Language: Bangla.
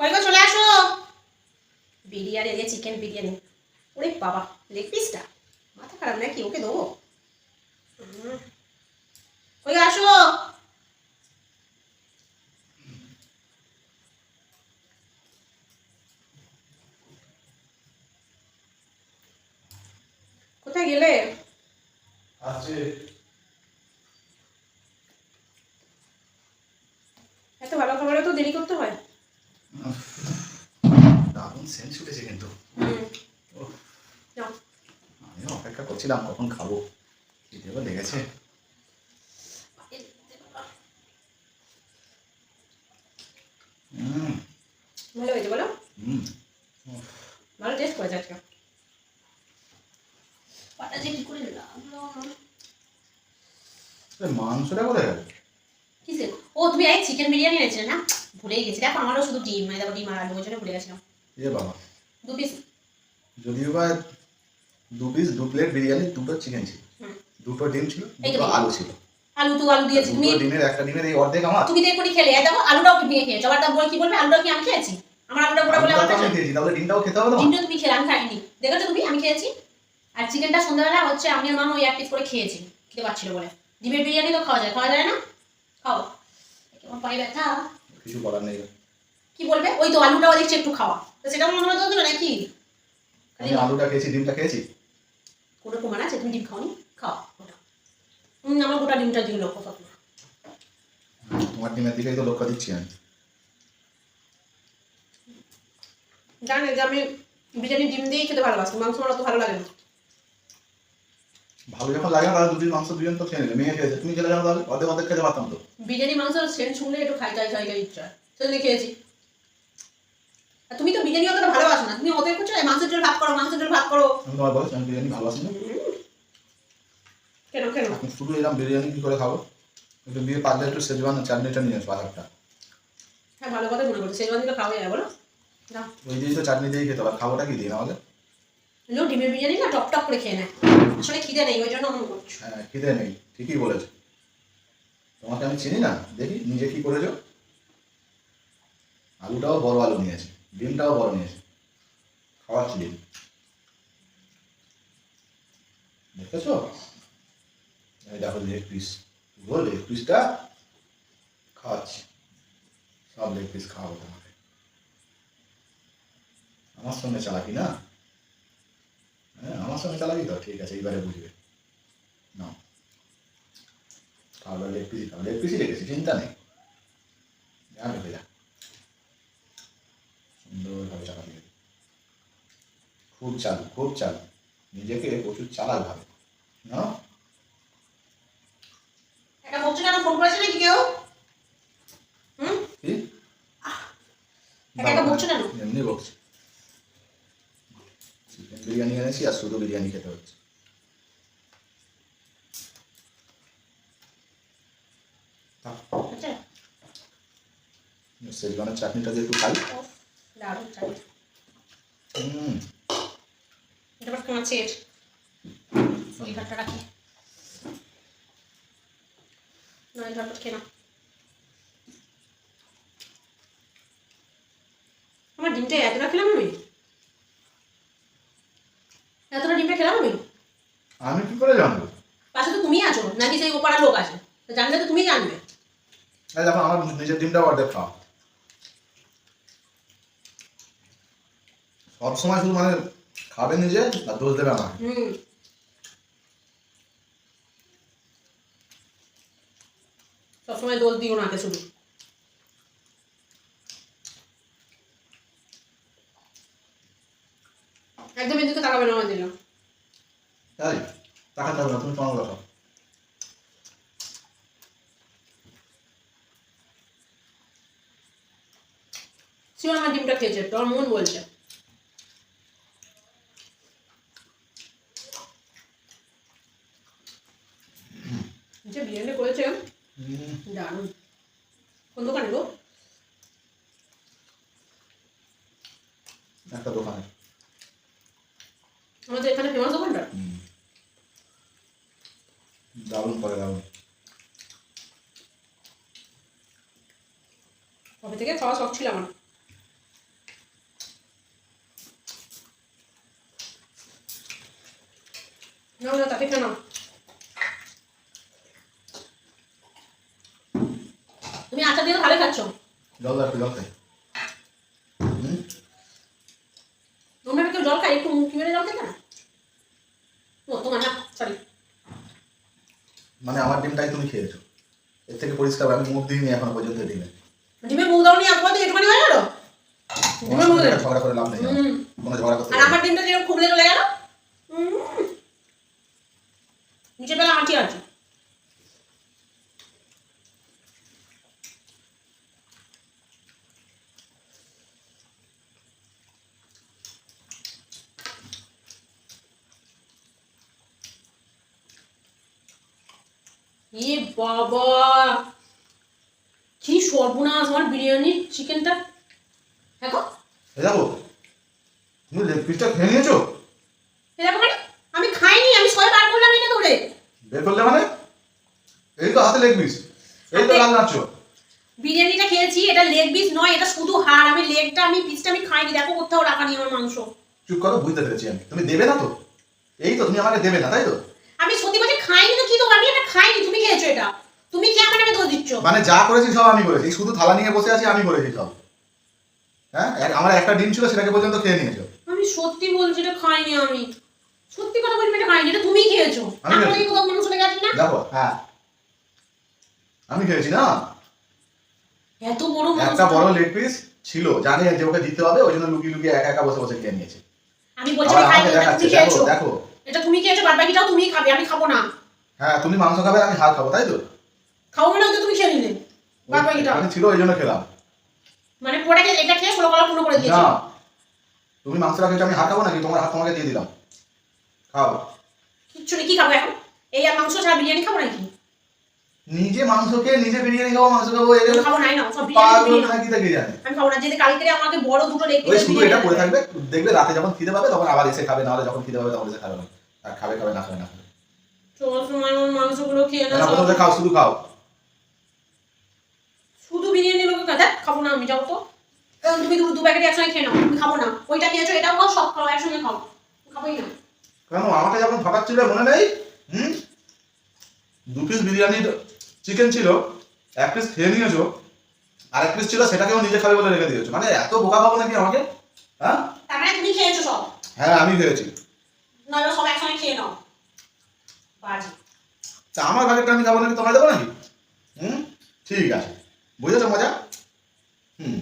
কয় গো চলে আসো। বিরিয়ানি দিয়ে চিকেন বিরিয়ানি। ওরে বাবা লেগ পিসটা মাথা খারাপ নাকি? ওকে দেবো। কয়েক কই আসো কোথায় গেলে আছে এত ভালো খাবারে তো দেরি করতে হয় দারুণ সেন্স উঠেছে কিন্তু হুম ওহ, নাও। আমিও অপেক্ষা কখন খাব। খিদেও লেগেছে। ভালো হয়েছে বলো? হুম। ভালো টেস্ট করেছে আজকে। পাটা যে কি করে লাগল মাংসটা কোথায় গেল? কিসে? ও তুমি এই চিকেন বিরিয়ানি এনেছিলে না? ভুলেই গেছি। দেখো আমারও শুধু ডিম মানে দেখো ডিম আর আলু ওই জন্য ভুলে গেছিলাম। এ বাবা। দু পিস যদিও বা দু পিস দু প্লেট বিরিয়ানি দুটো চিকেন ছিল। দুটো ডিম ছিল দুটো আলু ছিল। আলু তো আলু দিয়েছি। তুমি ডিমের একটা ডিমের এই অর্ধেক আমার। তুমি তো খেলে। দেখো আলুটাও ভেঙে খেয়েছো? আবার তা বলে কি বলবে? আলুটাও কি আমি খেয়েছি? আমার আলুটা গোটা বলে আমার কাছে খেয়েছি তাহলে ডিমটাও খেতে হবে ডিমটা তুমি খেলে আমি খাইনি। দেখেছ তুমি? আমি খেয়েছি। আর চিকেনটা সন্ধ্যাবেলা হচ্ছে আমি আর মামা ওই এক পিস করে খেয়েছি। খেতে পারছিল বলে। ডিমের বিরিয়ানি তো খাওয়া যায়। খাওয়া যায় না? খাও। কেমন পায়ে ব্যথা। কিছু করার নেই। কি বলবে? ওই তো আলুটাও দেখছি একটু খাওয়া। তো সেটা মনে হলো তো নাকি? আলুটা খেয়েছি ডিমটা খেয়েছি? প্রমাণ আছে তুমি ডিম খাওনি? খাও ওটা আমার গোটা ডিমটা দিকে লক্ষ্য থাকবে তোমার ডিমের দিকেই তো লক্ষ্য দিচ্ছি আমি। জানি যে আমি বিরিয়ানি ডিম দিয়েই খেতে ভালোবাসি মাংস আমার অত ভালো লাগে না। ভালো যখন লাগে না তাহলে দুদিন মাংস দুজন তো খেয়ে নেবে। মেয়ে খেয়েছে তুমি খেলে যাও তাহলে? অর্ধেক অর্ধেক খেতে পারতাম তো। বিরিয়ানি মাংস সেন্ট শুনলে একটু খাই খাই খাই ইচ্ছা সেজন্য খেয়েছি। তুমি তো বিরিয়ানি অতটা ভালোবাসো না। তুমি ওদের করছ মাংসের জল ভাগ করো মাংসের জল ভাগ করো। আমি তোমার বলেছি আমি বিরিয়ানি ভালোবাসি না। কেন কেন? শুধু এরকম বিরিয়ানি কি করে খাব? একটু দিয়ে পারলে একটু সেজওয়ান চাটনিটা নিয়ে আসব আরেকটা হ্যাঁ ভালো কথা মনে করছ সেই দিকে খাওয়া যায় বলো। ওই দিয়েই তো চাটনি দিয়েই খেতে পারে খাবোটা কি দিয়ে আমাদের? লো ডিমের বিরিয়ানি না টপ টপ করে খেয়ে নেয় আসলে খিদে নেই ওই জন্য মনে করছ। হ্যাঁ খিদে নেই ঠিকই বলেছ। তোমাকে আমি চিনি না? দেখি নিজে কি করেছ? আলুটাও বড় আলু নিয়েছে। ডিমটাও বড় নিয়েছে খাওয়াচ্ছি ডিম। দেখেছ? দেখো লেগ পিস পুরো লেগ পিসটা খাওয়াচ্ছি। সব লেগ পিস খাওয়াবো তোমাকে। আমার সঙ্গে চালাকি না? হ্যাঁ আমার সঙ্গে চালাকি তো? ঠিক আছে, এইবারে বুঝবে। নাও। তাহলে লেগ পিসই খাও লেগ পিসই রেখেছি, চিন্তা নেই। যা রেখে যা সুন্দরভাবে চালাতে হবে খুব চালু খুব চালু। নিজেকে প্রচুর চালাক ভাবে। না? একটা বলছো কেন? ফোন করেছে নাকি কেউ? হুম? কি? একা একা কেন? এমনি বকছি চিকেন বিরিয়ানি এনেছি আর শুধু বিরিয়ানি খেতে হচ্ছে। আচ্ছা। সেজওয়ানের চাটনিটা দিয়ে একটু খাই। দারুণ চাই এটা আবার তোমার ওই ঘরটা রাখি। না এই খেয়ে আমার ডিমটা এতটা খেলাম আমি? এতটা ডিমটা খেলাম আমি? আমি কি করে জানব? পাশে তো তুমি আছো নাকি সেই ওপাড়ার লোক আছে? জানলে তো তুমি জানবে। দেখো আমার নিজের ডিমটাও অর্ধেক সবসময় শুধু মানে খাবে নিজে আর দোষ দেবে হুম। সবসময় দোষ দিও নাকে শুধু। একদম এদিকে তাকাবে না আমার দিল তাই তাকাতে হবে না তুমি তোমার কথা। শিওর আমার ডিমটা খেয়েছে তোর মন বলছে। একটা দোকানে। আমাদের এখানে ফেমাস দোকানটা? দারুণ করে দারুণ। কবে থেকে খাওয়া শখ ছিল আমার। তাকে তুমি আচ্ছা দিয়ে ভালো খাচ্ছ। জল জল খাই। জল খাই একটু মুখ মেরে জল খেতে? না ও তোমার না সরি মানে আমার ডিমটাই তুমি খেয়েছো। এর থেকে পরিষ্কার আমি মুখ দিইনি এখনও পর্যন্ত ডিমে। ডিমে মুখ দাও নি একবার তো একটুখানি হয়ে গেল? ডিমে মুখ দাও ঝগড়া করে লাভ নেই। কোনো ঝগড়া করতে আর আমার ডিমটা যেরকম খুবলে চলে গেল নিচে বেলা আঁটি আছে এ বাবা! কি সর্বনাশ আমার বিরিয়ানির চিকেনটা। হ্যাঁ দেখো তুমি লেগ পিসটা খেয়ে নিয়েছো? এরকম মানে আমি খাইনি আমি ছয় বার করলাম এটা ধরে। বের করলে মানে? এই তো হাতে লেগ পিস এই তো নাচছো বিরিয়ানিটা খেয়েছি এটা লেগ পিস নয় এটা শুধু হাড়। আমি লেগটা আমি পিসটা আমি খাইনি দেখো কোথাও রাখা নেই আমার মাংস। চুপ করো বুঝতে পেরেছি আমি। তুমি দেবে না তো? এই তো তুমি আমাকে দেবে না তাই তো? আমি সত্যি বলছি খাইনি তো কি তো আমি এটা খাইনি খেয়েছো এটা? তুমি কি আমার নামে দোষ দিচ্ছ? মানে যা করেছি সব আমি করেছি। শুধু থালা নিয়ে বসে আছি আমি করেছি সব। হ্যাঁ? আমার একটা ডিম ছিল সেটাকে পর্যন্ত খেয়ে নিয়েছো। আমি সত্যি বলছি এটা খাইনি আমি। সত্যি কথা বলছি এটা খাইনি এটা তুমি খেয়েছো। আমি কি কোথাও মাংস লেগে আছে না? দেখো হ্যাঁ। আমি খেয়েছি না? এত বড় একটা বড় লেগ পিস ছিল জানে যে ওকে দিতে হবে ওই জন্য লুকিয়ে লুকিয়ে একা একা বসে বসে খেয়ে নিয়েছে। আমি বলছি আমি খাইনি দেখো দেখো। এটা তুমি খেয়েছো বাদ বাকিটাও তুমি খাবে আমি খাব না। হ্যাঁ তুমি মাংস খাবে আমি হাড় খাব তাই তো? খাব না তো তুমি খেয়ে নিলে। বাদ বাকিটাও ওখানে ছিল ওই জন্য খেলাম। মানে পরে এটা খেয়ে ষোলো কলা পূর্ণ করে না তুমি মাংসটা খেয়েছো আমি হাড় খাব নাকি? তোমার হাত তোমাকে দিয়ে দিলাম। খাও। কিচ্ছু নেই কি খাব এখন? এই আর মাংস ছাড়া বিরিয়ানি খাব নাকি? নিজে মাংস খেয়ে নিজে বিরিয়ানি খাব মাংস খাব এই খাব নাই না সব বিরিয়ানি। নাকি থেকে জানে? আমি খাব না যদি কালকে আমাকে বড় দুটো লেগ ওই শুধু এটা পড়ে থাকবে দেখবে রাতে যখন খিদে পাবে তখন আবার এসে খাবে নাহলে যখন খিদে পাবে তখন এসে খাবে। না আর খাবে খাবে না খাবে না খাবে। সব সময় আমার মাংসগুলো খেয়ে না প্রথমে খাও শুধু খাও। শুধু বিরিয়ানি লোকে খাব না আমি যাও তো। তুমি দু দু প্যাকেট একসঙ্গে খেয়ে নাও খাব না। ওইটা খেয়েছো এটাও খাও সব খাও একসঙ্গে খাও। খাবোই না। কেন আমাকে যখন ঠকাচ্ছিলে মনে নেই? হুম? দু পিস বিরিয়ানির চিকেন ছিল এক পিস খেয়ে নিয়েছো আর এক পিস ছিল সেটাকেও নিজে খাবে বলে রেখে দিয়েছ। মানে এত বোকা পাবো নাকি আমাকে? হ্যাঁ? মানে তুমি খেয়েছো সব? হ্যাঁ আমি খেয়েছি। নইলে সব একসঙ্গে খেয়ে নাও। বাজে। তা আমার ভাগেরটা আমি খাব নাকি? তোমায় দেবো নাকি? হুম? ঠিক আছে। বুঝেছ মজা? হুম।